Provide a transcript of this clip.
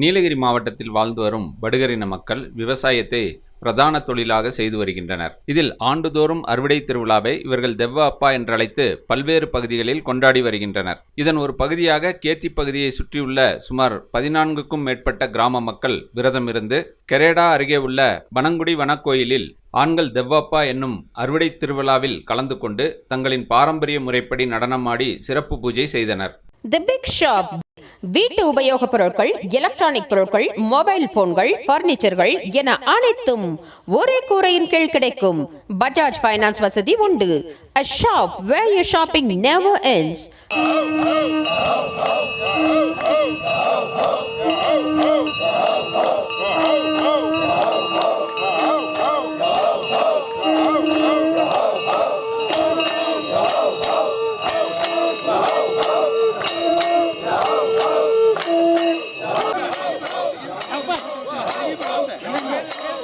நீலகிரி மாவட்டத்தில் வாழ்ந்து வரும் படுகரின மக்கள் விவசாயத்தை பிரதான தொழிலாக செய்து வருகின்றனர். இதில் ஆண்டுதோறும் அறுவடை திருவிழாவை இவர்கள் தெவ்வ அப்பா என்றழைத்து பல்வேறு பகுதிகளில் கொண்டாடி வருகின்றனர். இதன் ஒரு பகுதியாக கேத்தி பகுதியை சுற்றியுள்ள சுமார் பதினான்குக்கும் மேற்பட்ட கிராம மக்கள் விரதமிருந்து கெரேடா அருகே உள்ள பனங்குடி வனக்கோயிலில் ஆண்கள் தெவ்வப்பா என்னும் அறுவடை திருவிழாவில் கலந்து கொண்டு தங்களின் பாரம்பரிய முறைப்படி நடனமாடி சிறப்பு பூஜை செய்தனர். The Big Shop. வீட்டு உபயோகப் பொருட்கள் எலக்ட்ரானிக் பொருட்கள் மொபைல் போன்கள் பர்னிச்சர்கள் என அனைத்தும் ஒரே கூரையின் கீழ் கிடைக்கும். பஜாஜ் ஃபைனான்ஸ் வசதி உண்டு. A shop where your shopping never ends.